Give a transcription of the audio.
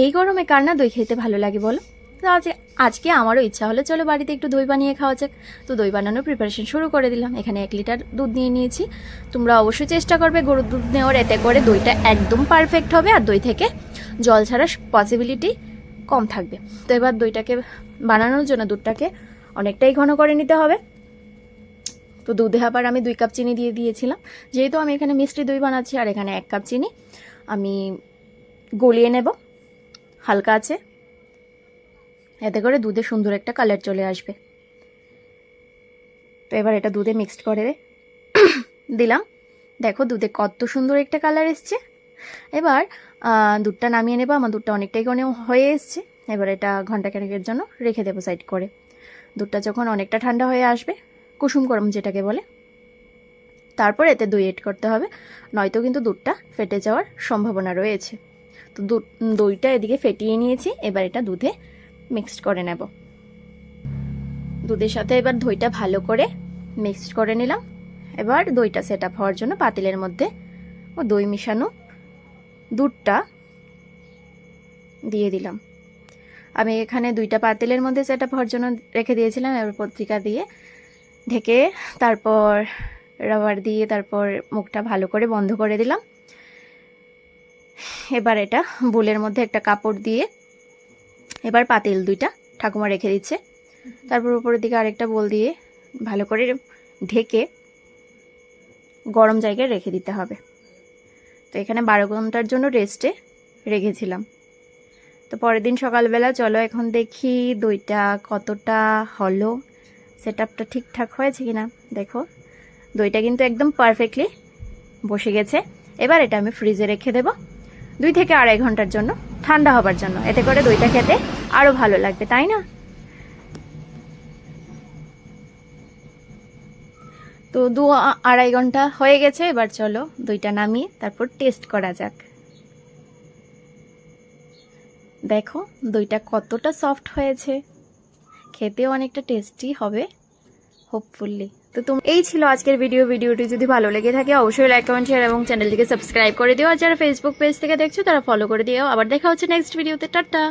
এই গরমে কার না দই খেতে ভালো লাগে বলো? তো আজ, আজকে আমারও ইচ্ছা হলো, চলো বাড়িতে একটু দই বানিয়ে খাওয়া যাক। তো দই বানানোর প্রিপারেশন শুরু করে দিলাম। এখানে এক লিটার দুধ নিয়ে নিয়েছি। তোমরা অবশ্যই চেষ্টা করবে গরুর দুধ নেওয়ার, এতে করে দইটা একদম পারফেক্ট হবে আর দই থেকে জল ছাড়ার পসিবিলিটি কম থাকবে। তো এবার দইটাকে বানানোর জন্য দুধটাকে অনেকটাই ঘন করে নিতে হবে। তো দুধে আবার আমি দুই কাপ চিনি দিয়ে দিয়েছিলাম। যেহেতু আমি এখানে মিষ্টি দই বানাচ্ছি আর এখানে এক কাপ চিনি, আমি গলিয়ে নেব। হালকা আছে। এতে করে দুধে সুন্দর একটা কালার চলে আসবে। তো এবার এটা দুধে মিক্সড করে দিলাম। দেখো দুধে কত সুন্দর একটা কালার এসছে। এবার দুধটা নামিয়ে নেব। আমার দুধটা অনেকটাই ঘন হয়ে এসছে। এবার এটা ঘণ্টা খানেকের জন্য রেখে দেবো সাইড করে। দুধটা যখন অনেকটা ঠান্ডা হয়ে আসবে, কুসুম গরম যেটাকে বলে, তারপর এতে দই এড করতে হবে। নয়তো কিন্তু দুধটা ফেটে যাওয়ার সম্ভাবনা রয়েছে। তো দইটা এদিকে ফেটিয়ে নিয়েছি, এবার এটা দুধে মিক্সড করে নেব। দুধের সাথে এবার দইটা ভালো করে মিক্সড করে নিলাম। এবার দইটা সেট আপ হওয়ার জন্য পাতিলের মধ্যে ও দই মিশানো দুধটা দিয়ে দিলাম। আমি এখানে দুইটা পাতিলের মধ্যে সেট আপ হওয়ার জন্য রেখে দিয়েছিলাম, এবার পত্রিকা দিয়ে ঢেকে তারপর রাবার দিয়ে তারপর মুখটা ভালো করে বন্ধ করে দিলাম। এবার এটা বোলের মধ্যে একটা কাপড় দিয়ে, এবার পাতিল দুইটা ঠাকুমা রেখে দিচ্ছে। তারপর উপরের দিকে আরেকটা বোল দিয়ে ভালো করে ঢেকে গরম জায়গায় রেখে দিতে হবে। তো এখানে বারো ঘণ্টার জন্য রেস্টে রেখেছিলাম। তো পরের দিন সকালবেলা চলো এখন দেখি দইটা কতটা হলো। সেট আপটা ঠিকঠাক হয়েছে কিনা? দেখো, দইটা কিন্তু একদম পারফেক্টলি বসে গেছে। এবার এটা আমি ফ্রিজে রেখে দেব। দুই থেকে আড়াই ঘণ্টার জন্য, ঠান্ডা হবার জন্য। এতে করে দইটা খেতে আরও ভালো লাগবে, তাই না? তো দু আড়াই ঘণ্টা হয়ে গেছে, এবার চলো দইটা নামিয়ে তারপর টেস্ট করা যাক। দেখো, দইটা কতটা সফট হয়েছে। খেতেও অনেকটা টেস্টি হবে। হোপফুলি তো তুমি এই ছিল আজকের ভিডিও ভিডিওটি যদি ভালো লেগে থাকে, অবশ্যই লাইক কমেন্ট শেয়ার এবং চ্যানেলটিকে সাবস্ক্রাইব করে দিও। আর যারা ফেসবুক পেজ থেকে দেখছ, তারা ফলো করে দিও। আবার দেখা হচ্ছে নেক্সট ভিডিওতে টাটা!